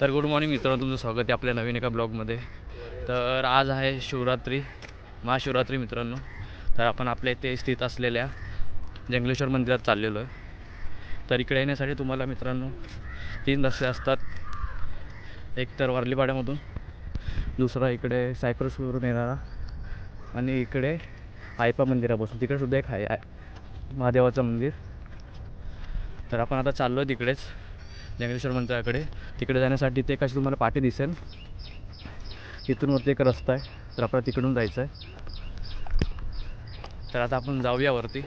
तर good morning मित्रांनो तुमचं स्वागत आहे आपल्या नवीन एका ब्लॉगमध्ये. तर आज आहे शिवरात्री महाशिवरात्री मित्रांनो. तर आपण आपल्या इथे स्थित असलेल्या जंगलेश्वर मंदिरात चाललेलो आहे. तर इकडे येण्यासाठी तुम्हाला मित्रांनो तीन रस्ते असतात. एक तर वारलीपाड्यामधून दुसरा इकडे सायप्रसवरून येणारा आणि इकडे आयपा मंदिरापासून. तिकडे सुद्धा एक आहे महादेवाचं मंदिर. तर आपण आता चाललो आहे तिकडेच. जंगलेश्वर मंदिराकडे. तिकडे जाण्यासाठी ते कशी तुम्हाला पाठी दिसेल? इथून वरती एक रस्ता आहे. तर आपल्याला तिकडून जायचं आहे. तर आता आपण जाऊया वरती.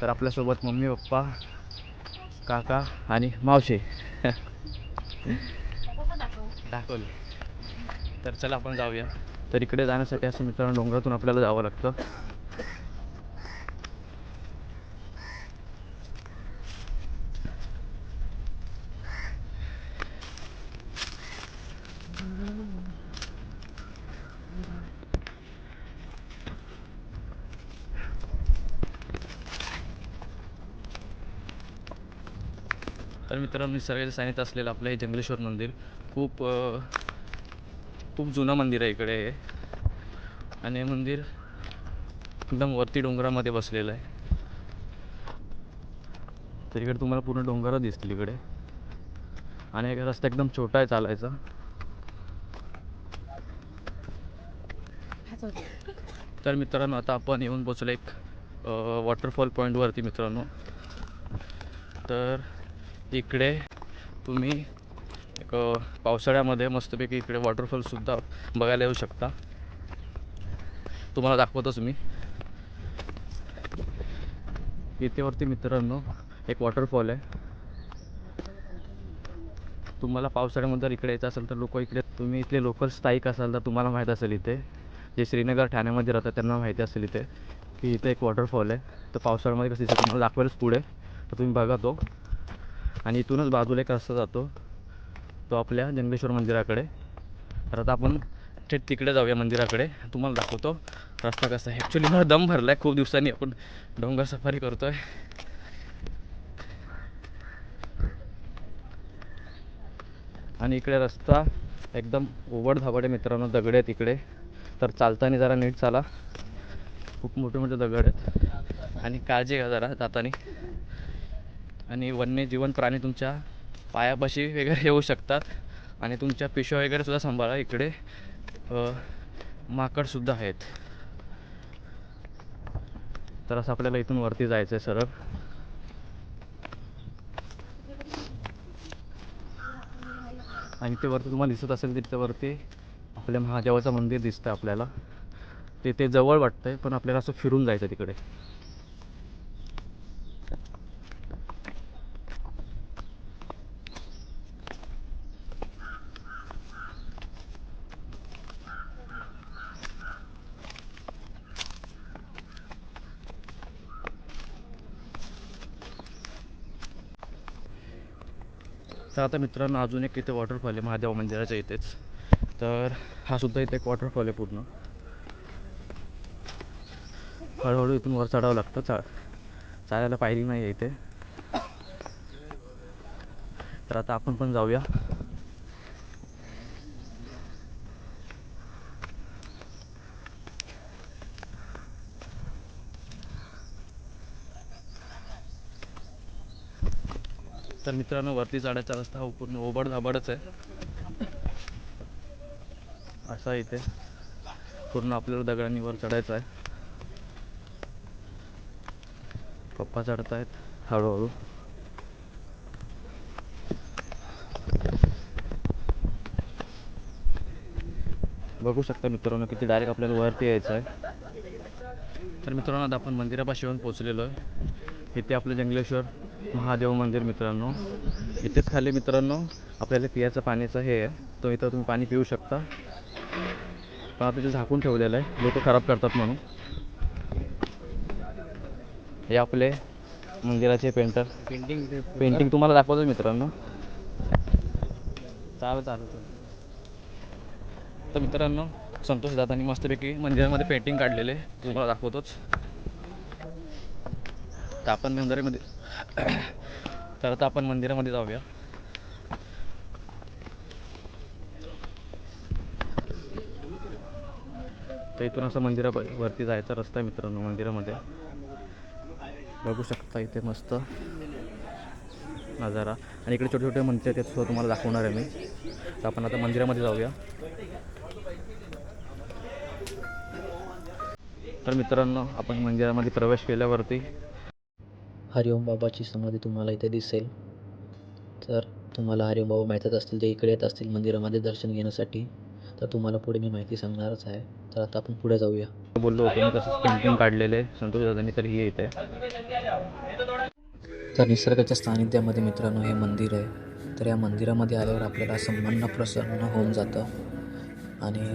तर आपल्यासोबत मम्मी पप्पा काका आणि मावशे. दाखवले. तर चला आपण जाऊया. तर इकडे जाण्यासाठी असं मित्रांनो डोंगरातून आपल्याला जावं लागतं तर मित्रांनो निसर्गाच्या सानिध्यात असलेलं आपलं हे जंगलेश्वर मंदिर खूप खूप जुनं मंदिर आहे इकडे हे. आणि हे मंदिर एकदम वरती डोंगरामध्ये बसलेलं आहे. तर इकडे तुम्हाला पूर्ण डोंगरं दिसतील इकडे. आणि एक रस्ता एकदम छोटा आहे चालायचा. तर मित्रांनो आता आपण येऊन पोचलो एक वॉटरफॉल पॉईंटवरती मित्रांनो. तर इकडे तुम्ही एक पावसाळ्यामध्ये मस्तपैकी इकडे वॉटरफॉलसुद्धा बघायला येऊ शकता. तुम्हाला दाखवतोच मी इथे वरती मित्रांनो एक वॉटरफॉल आहे. तुम्हाला पावसाळ्यामध्ये जर इकडे यायचं असेल तर लोक इकडे तुम्ही इथले लोकल स्थायिक असाल तर तुम्हाला माहीत असेल इथे. जे श्रीनगर ठाण्यामध्ये राहतात त्यांना माहिती असेल इथे की इथे एक वॉटरफॉल आहे. तर पावसाळ्यामध्ये कसं दिसतं तुम्हाला दाखवेलच पुढे. तर तुम्ही बघा तो. आणि इथूनच बाजूला एक रस्ता जातो. तो आपल्या जंगलेश्वर मंदिराकडे. तर आता आपण थेट तिकडे जाऊया मंदिराकडे. तुम्हाला दाखवतो रस्ता कसा आहे. ॲक्च्युली मला दम भरला आहे खूप दिवसांनी आपण डोंगर सफारी करतो आहे आणि इकडे रस्ता एकदम ओवड धाबड आहे मित्रांनो. दगड आहेत इकडे. तर चालताना जरा नीट चाला. खूप मोठे मोठे दगड आहेत. आणि काळजी घ्या जरा जाताना. आणि वन्यजीवन प्राणी तुमच्या पायापाशी वगैरे येऊ शकतात. आणि तुमच्या पिशव्या वगैरे सुद्धा सांभाळा. इकडे माकडसुद्धा आहेत. तर असं आपल्याला इथून वरती जायचं आहे सरळ. आणि ते वरती तुम्हाला दिसत असेल तिथे वरती आपल्या महादेवाचं मंदिर दिसतं आपल्याला. ते ते जवळ वाटतंय पण आपल्याला असं फिरून जायचं तिकडे. तर आता मित्रांनो अजून एक इथे वॉटरफॉल आहे महादेव मंदिराच्या इथेच. तर हा सुद्धा इथे एक वॉटरफॉल आहे पूर्ण. हळूहळू इथून वर चढावं लागतं. चा चालायला पायरी नाही आहे इथे. तर आता आपण पण जाऊया. तर मित्रांनो वरती चढायचा रस्ता हा पूर्ण ओबड धाबडच आहे. असा इथे पूर्ण आपल्याला दगडांनी वर चढायचं आहे. पप्पा चढत आहेत हळूहळू. बघू शकता मित्रांनो किती डायरेक्ट आपल्याला वरती यायचं आहे. तर मित्रांनो आता आपण मंदिरापाशी येऊन पोचलेलो आहे. इथे आपलं जंगलेश्वर महादेव मंदिर मित्रांनो. इथेच खाली मित्रांनो आपल्याला पियाचं पाण्याचं हे आहे. तो इथं तुम्ही पाणी पिऊ शकता. पण आता ते झाकून ठेवलेलं आहे लोक खराब करतात म्हणून. हे आपले मंदिराचे पेंटर पेंटिंग पेंटिंग तुम्हाला दाखवतो मित्रांनो. चालेल चालेल चालेल. तर मित्रांनो संतोष दादांनी मस्तपैकी मंदिरामध्ये पेंटिंग काढलेले तुम्हाला दाखवतोच. तर आपण मंदिरामध्ये तर आता आपण मंदिरामध्ये जाऊया. तर इथून असं मंदिरा वरती जायचा रस्ता आहे मित्रांनो मंदिरामध्ये. बघू शकता इथे मस्त नजारा. आणि इकडे छोटे छोटे मंदिर आहेत सुद्धा तुम्हाला दाखवणार आहे मी. तर आपण आता मंदिरामध्ये जाऊया. तर मित्रांनो आपण मंदिरामध्ये प्रवेश केल्यावरती हरिओम बाबाची समाधी तुम्हाला इथे दिसेल. तर तुम्हाला हरिओम बाबा माहीतच असतील ते इकडे येत असतील मंदिरामध्ये दर्शन घेण्यासाठी तर तुम्हाला पुढे मी माहिती सांगणारच आहे. तर आता आपण पुढे जाऊया. बोललो होतो मी तसंच पेंटिंग काढलेले संतोष दादांनी तर ही येते तर निसर्गाच्या सानिध्यामध्ये मित्रांनो हे मंदिर आहे. तर या मंदिरामध्ये आल्यावर आपल्याला असं मन प्रसन्न होऊन जातं. आणि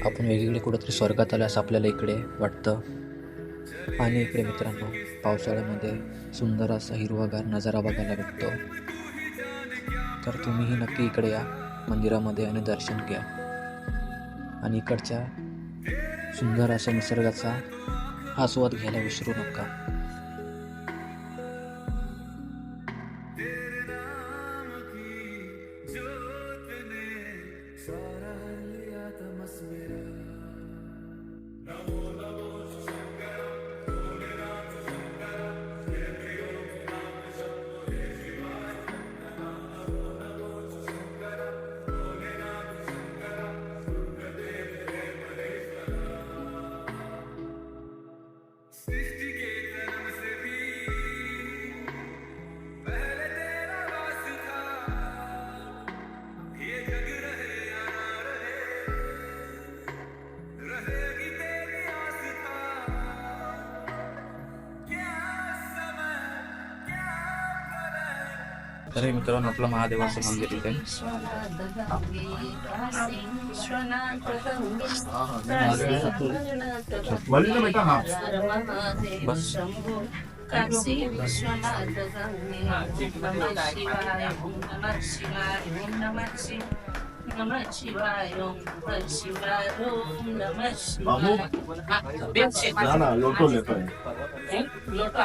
आपण वेगवेगळे कुठंतरी स्वर्गात आलं असं आपल्याला इकडे वाटतं. आणि इकडे मित्रांनो पावसाळ्यामध्ये सुंदर असा हिरवागार नजारा बघायला भेटतो. तर तुम्हीही नक्की इकडे या मंदिरामध्ये आणि दर्शन घ्या. आणि इकडच्या सुंदर अशा निसर्गाचा आस्वाद घ्यायला विसरू नका. तर हे मित्रांनो आपलं महादेवाचं मंदिर इथे. बस. काशी विश्वनाथ गंगे नमः शिवाय ओम नमः शिवाय ओम नमः शिवाय नमः शिवाय ओम नमः शिवाय ओम नमः शिवाय ना ना लोटो लेतो है? लोटा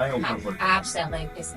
आए ऊपर पर आप सब कैसे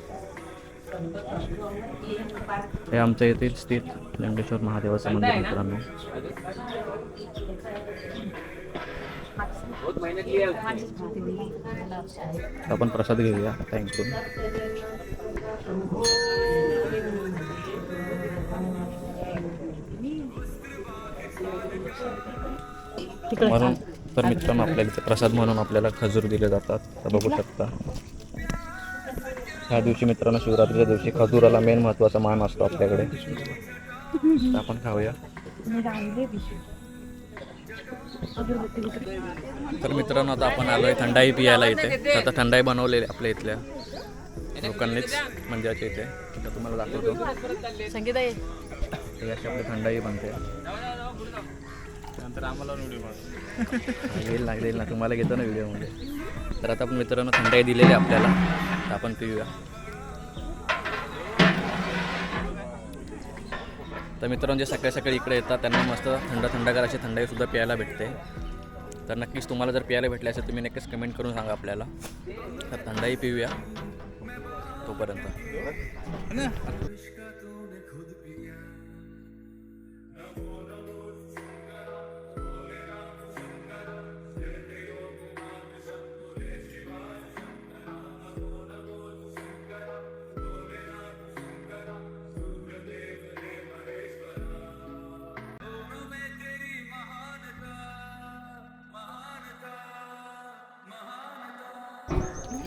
हे आमच्या येथील स्थित लिंगेश्वर महादेवाचं मंदिर मित्रांनो. तर आपण प्रसाद घेऊया. थँक्यू म्हणून तर मित्रांनो आपल्याला इथे प्रसाद म्हणून आपल्याला खजूर दिले जातात. बघू शकता. ह्या दिवशी मित्रांनो शिवरात्रीच्या दिवशी खजुराला मेन महत्त्वाचा मान असतो आपल्याकडे. आपण खाऊया. तर मित्रांनो आता आपण आलोय थंडाई पियायला इथे. आता थंडाई बनवलेली आहे आपल्या इथल्या लोकांनीच म्हणजे मंदिराच्या इथे. तुम्हाला दाखवतो. संगीता आपली थंडाई बनते. नंतर आम्हाला व्हिडिओ येईल ना येईल ना. तुम्हाला घेतो ना व्हिडिओमध्ये म्हणजे. तर आता आपण मित्रांनो थंडाई दिलेली आहे आपल्याला. तर आपण पिऊया. तर मित्रांनो जे सकाळी सकाळी इकडे येतात त्यांना मस्त थंड थंडगार अशी थंडाईसुद्धा प्यायला भेटते. तर नक्कीच तुम्हाला जर प्यायला भेटले असेल तुम्ही नक्कीच कमेंट करून सांगा आपल्याला. तर थंडाई पिऊया तोपर्यंत.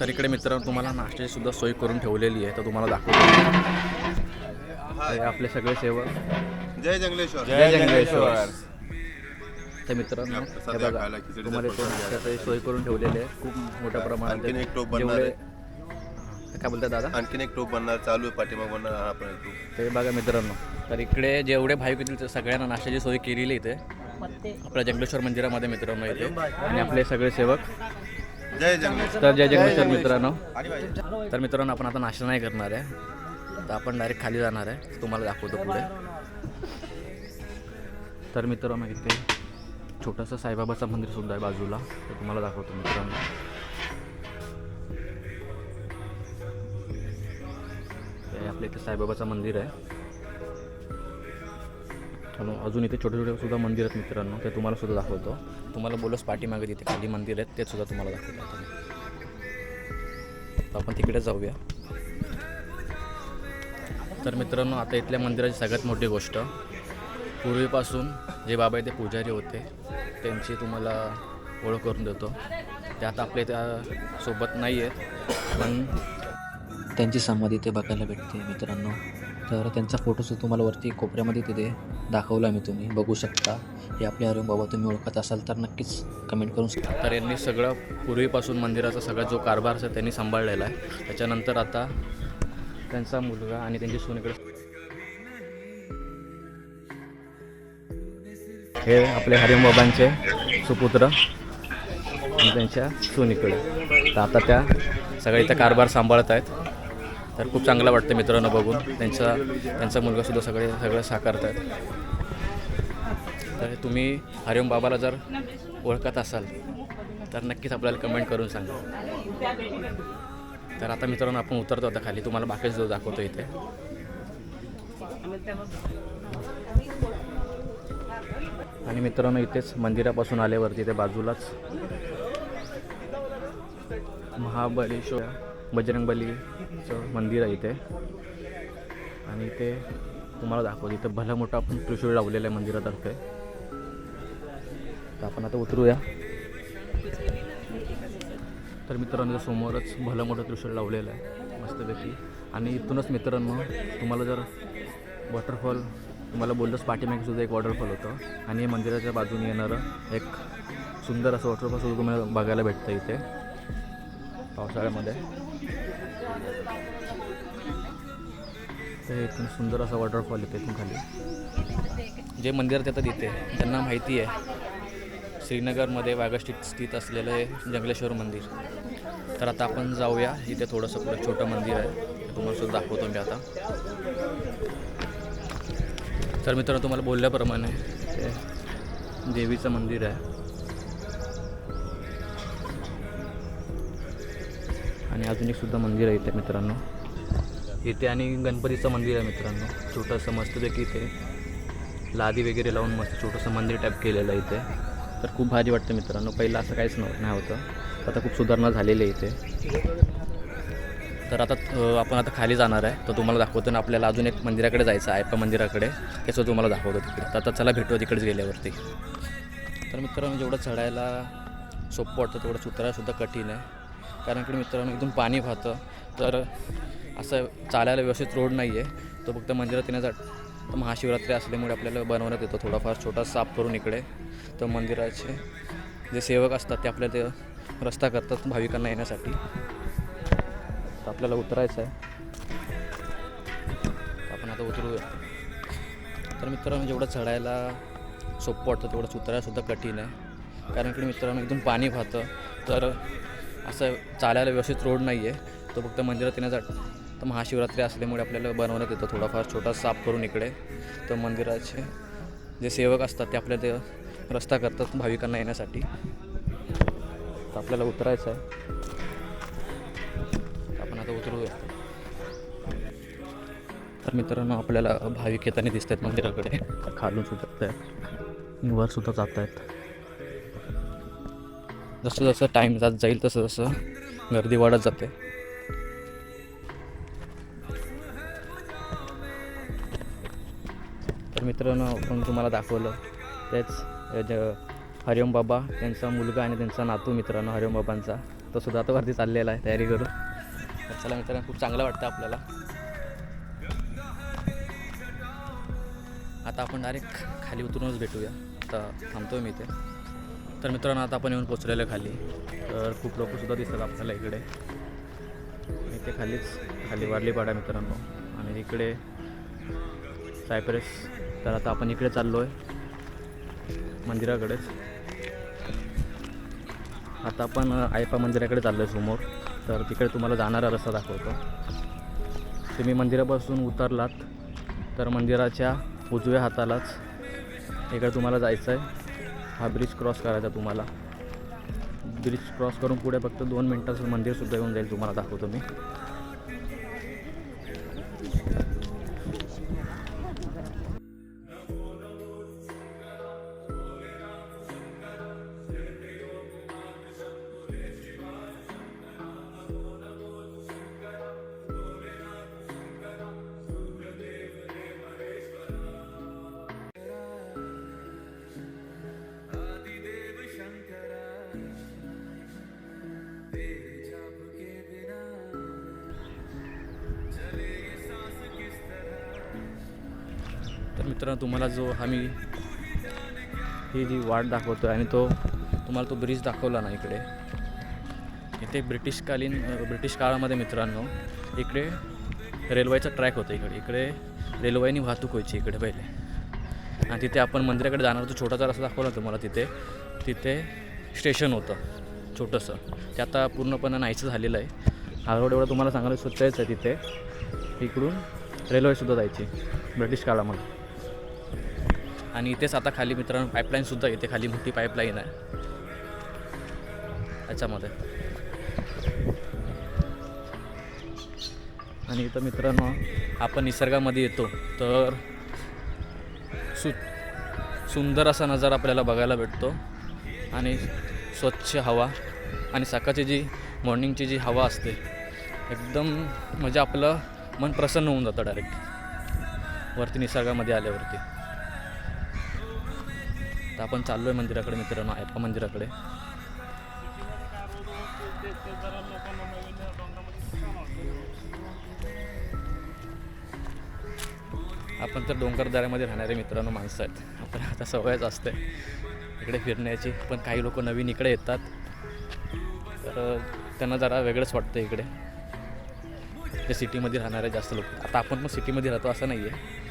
तर इकडे मित्रांनो तुम्हाला नाश्त्याची सुद्धा सोय करून ठेवलेली आहे तर तुम्हाला दाखवतो. आपले सगळे सेवक. जय जंगलेश्वर. जय जंगलेश्वर. तर मित्रांनो हे तुम्हाला नाश्त्याची सोय करून ठेवलेली आहे खूप मोठ्या प्रमाणात आणखीन एक टोप बनणार काय बोलतात दादा? आणखीन एक टोप बनणार चालू आहे पाठीमाग बनणार हा पण एक टोप ते बघा मित्रांनो तर इकडे जेवढे भाविक येतील सगळ्यांना नाश्त्याची सोय केलेली इथे. आपल्या जंगलेश्वर मंदिरामध्ये मित्रांनो इथे. आणि आपले सगळे सेवक. जय तर जय जगदीश्वर मित्रांनो. तर मित्रांनो आपण आता नाश्ता नाही करणार आहे. तर आपण डायरेक्ट खाली जाणार आहे. तुम्हाला दाखवतो पुढे. तर मित्रांनो इथे छोटंसं साईबाबाचं मंदिर सुद्धा आहे बाजूला. ते तुम्हाला दाखवतो मित्रांनो. हे आपल्या इथे साईबाबाचं मंदिर आहे. अजून इथे छोटे छोटे सुद्धा मंदिर आहेत मित्रांनो ते तुम्हाला सुद्धा दाखवतो. तुम्हाला बोलस पाठीमागे तिथे खाली मंदिर आहेत ते सुद्धा तुम्हाला दाखवतो आपण तिकडे जाऊया. तर मित्रांनो आता इथल्या मंदिराची सगळ्यात मोठी गोष्ट पूर्वीपासून जे बाबा इथे पुजारी होते त्यांची तुम्हाला ओळख करून देतो. ते आता आपल्या त्या सोबत नाही आहेत पण त्यांची समाधी ते बघायला भेटते मित्रांनो. तर त्यांचा फोटोसुद्धा तुम्हाला वरती कोपऱ्यामध्ये तिथे दाखवला मी तुम्ही. बघू शकता. हे आपले अरुण बाबा तुम्ही ओळखत असाल तर नक्कीच कमेंट करून शकता. तर यांनी सगळं पूर्वीपासून मंदिराचा सगळा जो कारभार असा त्यांनी सांभाळलेला आहे. त्याच्यानंतर आता त्यांचा मुलगा आणि त्यांची सून हे आपले हरिमबाबांचे सुपुत्र आणि त्यांच्या सुनीकडे तर आता त्या सगळ्या इथं कारभार सांभाळत आहेत. तर खूप चांगलं वाटतं मित्रांनो बघून. त्यांचा त्यांचा मुलगासुद्धा सगळे सगळं साकारत आहेत तर तुम्ही हरिओम बाबाला जर ओळखत असाल तर नक्कीच आपल्याला कमेंट करून सांगा. तर आता मित्रांनो आपण उतरतो आता खाली. तुम्हाला बाकीच जो दाखवतो इथे. आणि मित्रांनो इथेच मंदिरापासून आल्यावरती इथे बाजूलाच महाबळेश्वर बजरंगबलीचं मंदिर आहे इथे. आणि इथे तुम्हाला दाखवतो इथं भला मोठा आपण त्रिशूळ लावलेलं आहे मंदिरातर्फे. तर आपण आता उतरूया. तर मित्रांनो समोरच भलं मोठं त्रिशूळ लावलेलं आहे मस्तपैकी. आणि इथूनच मित्रांनो तुम्हाला जर वॉटरफॉल तुम्हाला बोललंच पाठीमागे सुद्धा एक वॉटरफॉल होतं. आणि हे मंदिराच्या बाजूने येणारं एक सुंदर असं वॉटरफॉल सुद्धा तुम्हाला बघायला भेटतं इथे पावसाळ्यामध्ये. इथून सुंदर असा वॉटरफॉल येतो इथून खाली. जे मंदिर येतात तिथे त्यांना माहिती आहे. श्रीनगरमध्ये वाघा स्थित असलेलं हे जंगलेश्वर मंदिर. तर आता आपण जाऊया. इथे थोडंसं पुढे छोटं मंदिर आहे. तुम्हाला सुद्धा दाखवतो मी आता. तर मित्रांनो तुम्हाला बोलल्याप्रमाणे ते देवीचं मंदिर आहे. आणि अजून एक सुद्धा मंदिर आहे इथे मित्रांनो. इथे आणि गणपतीचं मंदिर आहे मित्रांनो. छोटंसं मस्तपैकी इथे. लादी वगैरे लावून मस्त छोटंसं मंदिर टाईप केलेलं आहे इथे. तर खूप भारी वाटतं मित्रांनो. पहिलं असं काहीच नव्हतं नाही होतं. आता खूप सुधारणा झालेली आहे इथे. तर आता आपण आता खाली जाणार आहे. तर तुम्हाला दाखवतो ना आपल्याला अजून एक मंदिराकडे जायचं आहे आयप्पा मंदिराकडे. त्याचं तुम्हाला दाखवतो तिकडे. तर आता चला भेटू तिकडेच गेल्यावरती. तर मित्रांनो जेवढं चढायला सोपं वाटतं तेवढं उतरायलासुद्धा कठीण आहे. कारण की मित्रांनो इथून पाणी वाहतं. तर असं चालायला व्यवस्थित रोड नाही आहे तो फक्त मंदिरात येण्यासाठी महाशिवरात्री असल्यामुळे आपल्याला बनवण्यात येतो थोडाफार छोटा साफ करून इकडे. तर मंदिराचे जे सेवक असतात ते आपल्याला ते रस्ता करतात भाविकांना येण्यासाठी. तर आपल्याला उतरायचं आहे. आपण आता उतरूया. तर मित्रांनो जेवढं चढायला सोपं वाटतं तेवढंच उतरायलासुद्धा कठीण आहे. कारण की मित्रांनो इथून पाणी वाहतं. तर असं चालायला व्यवस्थित रोड नाही आहे तो फक्त मंदिरात येण्यासाठी. तर महाशिवरात्री असल्यामुळे आपल्याला बनवण्यात येतो थोडाफार छोटा साफ करून इकडे. तर मंदिराचे जे सेवक असतात ते आपल्याला ते रस्ता करतात भाविकांना येण्यासाठी. तर आपल्याला उतरायचं आहे. आपण आता उतरूया. तर मित्रांनो आपल्याला भाविक येताना दिसत आहेत मंदिराकडे. खालून सुद्धा आहेत वर सुद्धा जात आहेत जसं जसं टाईम जात जाईल तसं तसं गर्दी वाढत जाते. तर मित्रांनो आपण तुम्हाला दाखवलं. तेच ज हरिओम बाबा त्यांचा मुलगा आणि त्यांचा नातू मित्रांनो हरिओम बाबांचा. तो सुद्धा आता वरती चाललेला आहे तयारी करून. चला मित्रांनो खूप चांगलं वाटतं आपल्याला. आता आपण डायरेक्ट खाली उतरूनच भेटूया. आता थांबतोय मी इथे. तर मित्रांनो आता आपण येऊन पोचलेलं खाली. तर खूप लोकंसुद्धा दिसतात आपल्याला इकडे. इथे खालीच खाली वारली पाडा मित्रांनो. आणि इकडे सायप्रेस. तर आता आपण इकडे चाललो आहे मंदिराकडेच. आता आपण आयपा मंदिराकडे चाललो आहे समोर. तर तिकडे तुम्हाला जाणारा रस्ता दाखवतो. तुम्ही मंदिरापासून उतरलात तर मंदिराच्या उजव्या हातालाच इकडे तुम्हाला जायचं आहे हा ब्रिज क्रॉस करायचा तुम्हाला. ब्रिज क्रॉस करून पुढे फक्त दोन मिनटाचं मंदिरसुद्धा येऊन जाईल तुम्हाला दाखवतो मी. तुम्हाला जो आम्ही ही जी वाट दाखवतो आणि तो तुम्हाला तो ब्रिज दाखवला ना इकडे. इथे ब्रिटिशकालीन ब्रिटिश काळामध्ये मित्रांनो इकडे रेल्वेचा ट्रॅक होता इकडे. इकडे रेल्वेनी वाहतूक व्हायची इकडे पहिले. आणि तिथे आपण मंदिराकडे जाणार तो छोटासा रस्ता दाखवला तुम्हाला तिथे. तिथे स्टेशन होतं छोटंसं. ते आता पूर्णपणे नाहीचं झालेलं आहे. हा रोड एवढं तुम्हाला सांगायला स्वच्छच आहे तिथे. इकडून रेल्वेसुद्धा जायची ब्रिटिश काळामध्ये. आणि इथेच आता खाली मित्रांनो पाईपलाईनसुद्धा इथे खाली मोठी पाईपलाईन आहे. याच्यामध्ये. आणि इथं मित्रांनो आपण निसर्गामध्ये येतो तर सु सुंदर असा नजारा आपल्याला बघायला भेटतो. आणि स्वच्छ हवा आणि सकाळची जी मॉर्निंगची जी हवा असते एकदम म्हणजे आपलं मन प्रसन्न होऊन जातं डायरेक्ट वरती निसर्गामध्ये आल्यावरती. तर आपण चाललो आहे मंदिराकडे मित्रांनो आयप्पा मंदिराकडे. आपण तर डोंगरदऱ्यामध्ये राहणारे मित्रांनो माणसं आहेत. आपण आता सवयच असते इकडे फिरण्याची पण काही लोक नवीन इकडे येतात. तर त्यांना जरा वेगळंच वाटतं इकडे. ते सिटीमध्ये राहणारे जास्त लोक. आता आपण पण सिटीमध्ये राहतो असं नाही आहे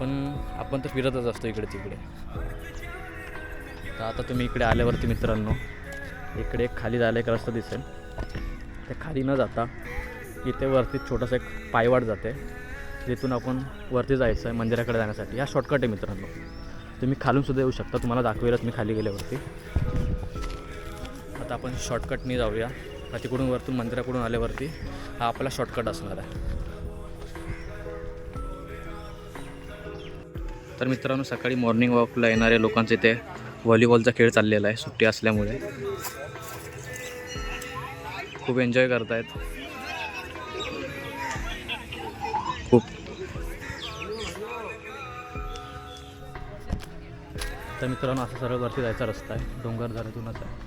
पण आपण तर फिरतच असतो इकडे तिकडे. तर आता तुम्ही इकडे आल्यावरती मित्रांनो इकडे एक खाली जायला एक रस्ता दिसेल. ते खाली न जाता इथे वरती छोटासा एक पायवाट जाते. जिथून आपण वरती जायचं आहे मंदिराकडे जाण्यासाठी. हा शॉर्टकट आहे मित्रांनो. तुम्ही खालून सुद्धा येऊ शकता. तुम्हाला दाखवेलच मी खाली गेल्यावरती. आता आपण शॉर्टकटनी जाऊया. तिकडून वरतून मंदिराकडून आल्यावरती हा आपला शॉर्टकट असणार आहे. तर मित्रांनो सकाळी मॉर्निंग वॉकला येणाऱ्या लोकांचे इथे व्हॉलीबॉलचा खेळ चाललेला आहे सुट्टी असल्यामुळे. खूप एन्जॉय करतायत. खूप. तर मित्रांनो असं सरळ वरती जायचा रस्ता आहे डोंगर धरातूनच आहे.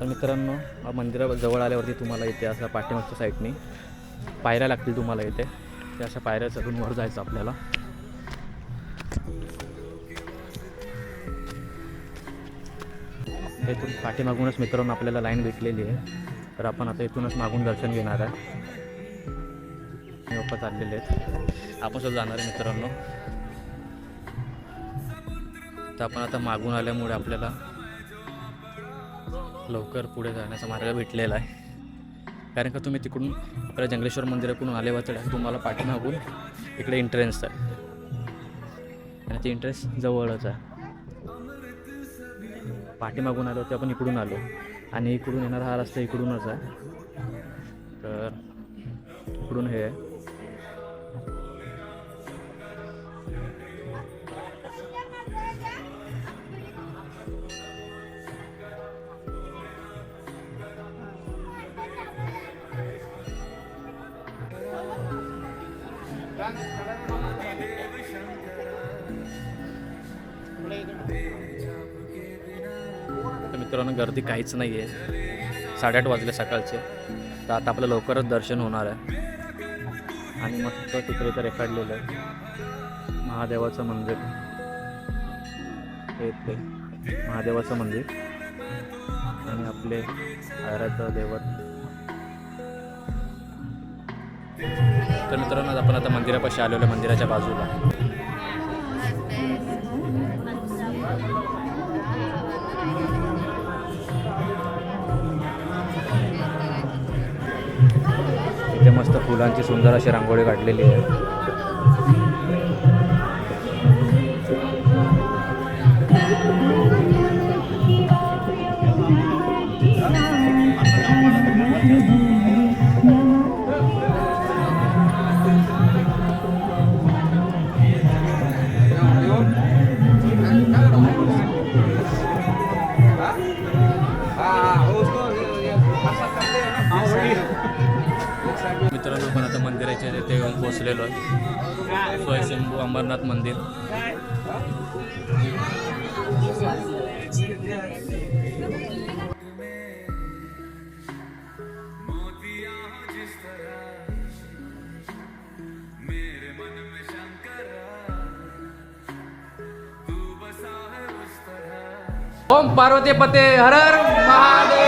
तर मित्रांनो मंदिरा जवळ आल्यावरती तुम्हाला इथे असा पाठीमागच्या साईडनी पायऱ्या लागतील तुम्हाला इथे. त्या अशा पायऱ्या चढून वर जायचं आपल्याला. इथून पाठीमागूनच मित्रांनो आपल्याला लाईन भेटलेली आहे. तर आपण आता इथूनच मागून दर्शन घेणार आहे. पप्पा चाललेले आहेत. आपण सुद्धा जाणार आहे मित्रांनो. तर आपण आता मागून आल्यामुळे आपल्याला लवकर पुढे जाण्याचा मार्ग भेटलेला आहे. कारण का तुम्ही तिकडून आपल्या जंगलेश्वर मंदिराकडून आले होते तुम्हाला पाठीमागून इकडे एंट्रन्स आहे. आणि ते एंट्रन्स जवळच आहे. पाठीमागून आलो ते आपण इकडून आलो. आणि इकडून येणारा हा रस्ता इकडूनच आहे. तर इकडून हे आहे. गर्दी काहीच नाही आहे. साडेआठ वाजले सकाळचे. तर आता आपलं लवकरच दर्शन होणार आहे. आणि मस्त तिकडे तर रेखाडलेलं आहे. महादेवाचं मंदिर. हे ते महादेवाचं मंदिर. आणि आपले आराध्य दैवत. तर मित्रांनो आपण आता मंदिरापाशी आलेलो मंदिराच्या बाजूला. फुलांची सुंदर अशी रांगोळी काढलेली आहे. मंदिराच्या तिथे येऊन पोचलेलो आहे. स्वयंभू अंबरनाथ मंदिर. ओम पार्वती पते हर हर महादेव.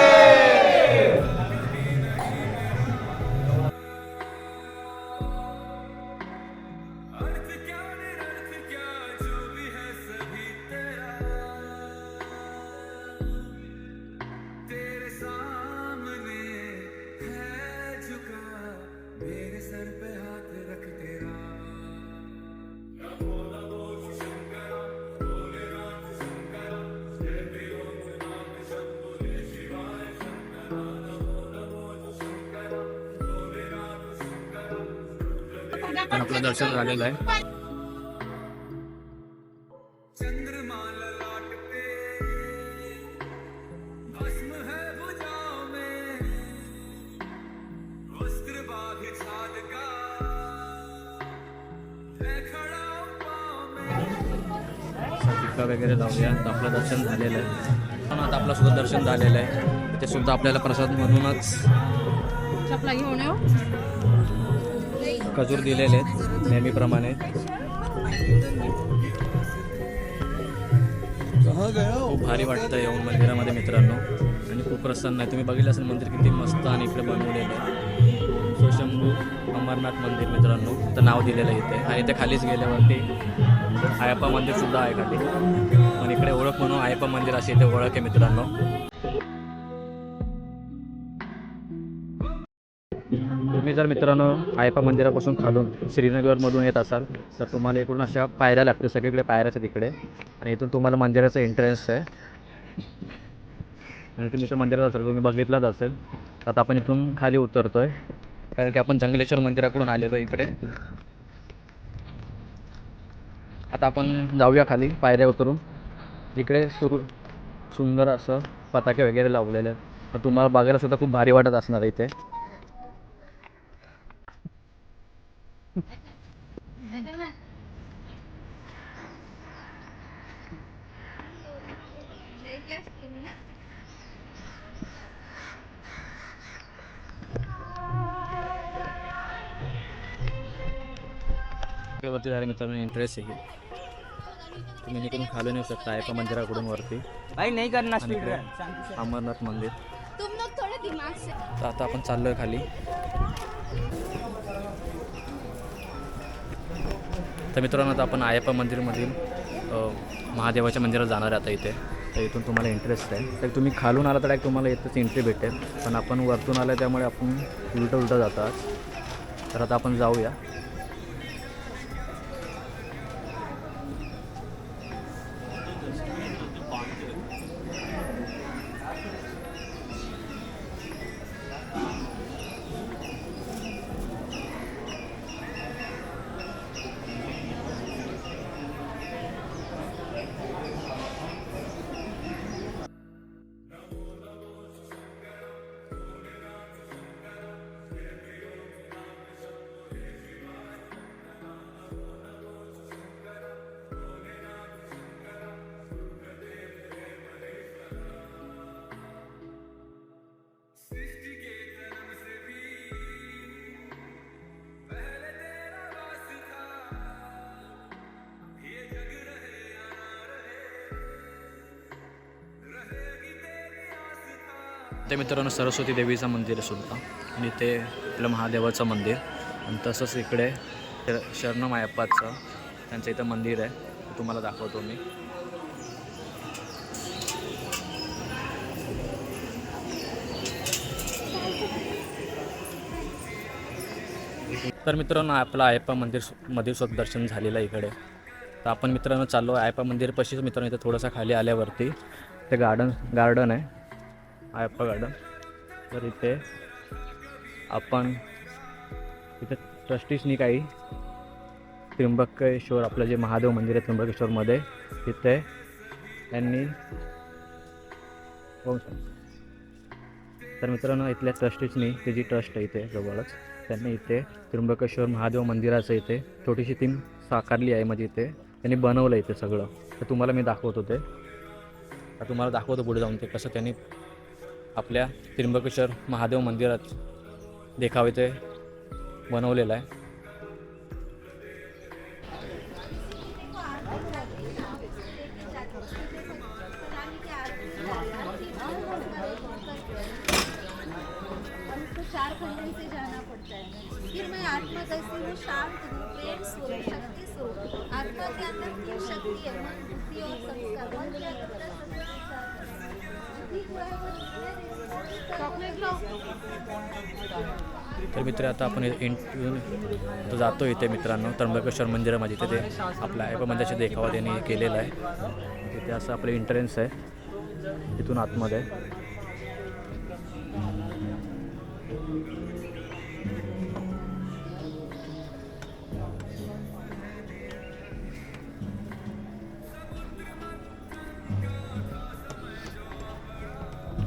आपलं दर्शन झालेलं आहे. टिक्का वगैरे लावूया. आपलं दर्शन झालेलं आहे. पण आता आपलं सुद्धा दर्शन झालेलं आहे. ते सुद्धा आपल्याला प्रसाद म्हणूनच घेऊन येऊ. खजूर दिलेले आहेत नेहमीप्रमाणे. खूप भारी वाटतं येऊन मंदिरामध्ये मित्रांनो. आणि खूप प्रसन्न आहे. तुम्ही बघितलं असेल मंदिर किती मस्त आणि इकडे बनवलेलं आहे. शंभू अमरनाथ मंदिर मित्रांनो. तर नाव दिलेलं आहे इथे. आणि इथे खालीच गेल्यावरती आयप्पा मंदिर सुद्धा आहे खाली. पण इकडे ओळख म्हणून आयप्पा मंदिर अशी इथे ओळख आहे मित्रांनो. तुम्ही जर मित्रांनो आयपा मंदिरापासून खालून श्रीनगरमधून येत असाल तर तुम्हाला इकडून अशा पायऱ्या लागतील सगळीकडे पायऱ्याच्या आहेत तिकडे. आणि इथून तुम्हाला मंदिराचं एंट्रन्स आहे. आणि तुम्ही इथं मंदिरात असाल तुम्ही बघितलंच असेल. तर आता आपण इथून खाली उतरतोय कारण की आपण जंगलेश्वर मंदिराकडून आलेलो इकडे. आता आपण जाऊया खाली पायऱ्या उतरून. इकडे सुरू सुंदर असं पताके वगैरे लावलेले आहेत. तर तुम्हाला बघायला सुद्धा खूप भारी वाटत असणार इथे. वरती झाले मित्रांनो इंटरेस्ट आहे तुम्ही निघून खालून येऊ शकता आयपा मंदिराकडून वरती. भाई नहीं इकडे अमरनाथ मंदिर. तुम लोग थोड़े दिमाग से तर आता आपण चाललोय खाली. तर मित्रांनो आता आपण आयप्पा मंदिरमधील महादेवाच्या मंदिरात जाणार आहे आता इथे. तर इथून तुम्हाला इंटरेस्ट आहे. तर तुम्ही खालून आला तर तुम्हाला इथंच एंट्री भेटेल. पण आपण वरतून आलं त्यामुळे आपण उलटं उलटं जातात तर आता आपण जाऊया. ते मित्रांनो सरस्वती देवीचं मंदिर आहे सुद्धा. आणि ते आपलं महादेवाचं मंदिर. आणि तसंच इकडे शरण मायप्पाचं त्यांचं इथं मंदिर आहे. तुम्हाला दाखवतो मी. तर मित्रांनो आपलं आयप्पा मंदिरमध्ये सुद्धा दर्शन झालेलं आहे इकडे. तर आपण मित्रांनो चाललो. आयप्पा मंदिर पशीच मित्रांनो इथं थोडंसं खाली आल्यावरती ते गार्डन गार्डन आहे. आयप्पा गार्डन. तर इथे आपण इथे ट्रस्टीसनी काही त्र्यंबकेश्वर आपलं जे महादेव मंदिर आहे त्र्यंबकेश्वरमध्ये तिथे यांनी हो तर मित्रांनो इथल्या ट्रस्टीसनी ते जी ट्रस्ट आहे इथे जवळच त्यांनी इथे त्र्यंबकेश्वर महादेव मंदिराचं इथे छोटीशी थीम साकारली आहे म्हणजे इथे त्यांनी बनवलं इथे सगळं. तर तुम्हाला मी दाखवत होते. तुम्हाला दाखवतो पुढे जाऊन ते कसं त्यांनी आपल्या त्र्यंबकेश्वर महादेव मंदिरात देखावे ते बनवलेलं आहे चार से जाना पड़ता है फिर मैं आत्मा हूँ शांत हूँ प्रेम स्वरूप शक्ति स्वरूप आत्मा के अंदर तीन शक्ति है मन बुद्धि और संस्कार मन क्या तर मित्र आता आपण इंट जातो इथे मित्रांनो त्र्यंबकेश्वर मंदिरामध्ये तिथे ते आपल्या आयबा मंदिराचा देखावा त्यांनी केलेला आहे. तिथे असं आपलं एंट्रन्स आहे. तिथून आतमध्ये.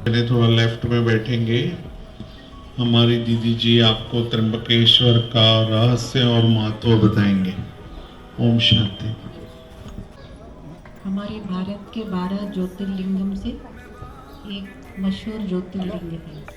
पहले थोड़ा लेफ़्ट में बैठेंगे। हमारी दीदी जी आपको त्रंबकेश्वर का रहस्य और महत्व बताएँगे। ओम शांति। हमारे भारत के बारह ज्योतिर्लिंगम से एक मशहूर ज्योतिर्लिंग है।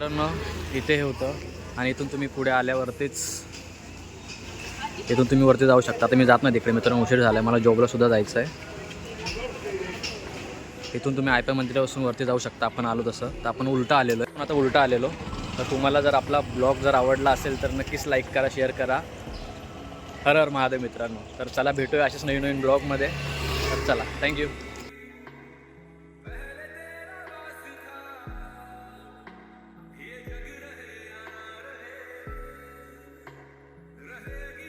इथे हे होतं. आणि इथून तुम्ही पुढे आल्यावरतीच इथून तुम्ही वरती जाऊ शकता. आता मी जात नाही तिकडे. मित्रांनो उशीर झाला आहे मला जॉबला सुद्धा जायचं आहे इथून तुम्ही आयपा मंदिरापासून वरती जाऊ शकता. आपण आलो तसं. तर आपण उलटा आलेलो आहे. आता उलटा आलेलो. तर तुम्हाला जर आपला ब्लॉग जर आवडला असेल तर नक्कीच लाईक करा शेअर करा. हर हर महादेव मित्रांनो. तर चला भेटूया अशाच नवीन नवीन ब्लॉगमध्ये. तर चला थँक्यू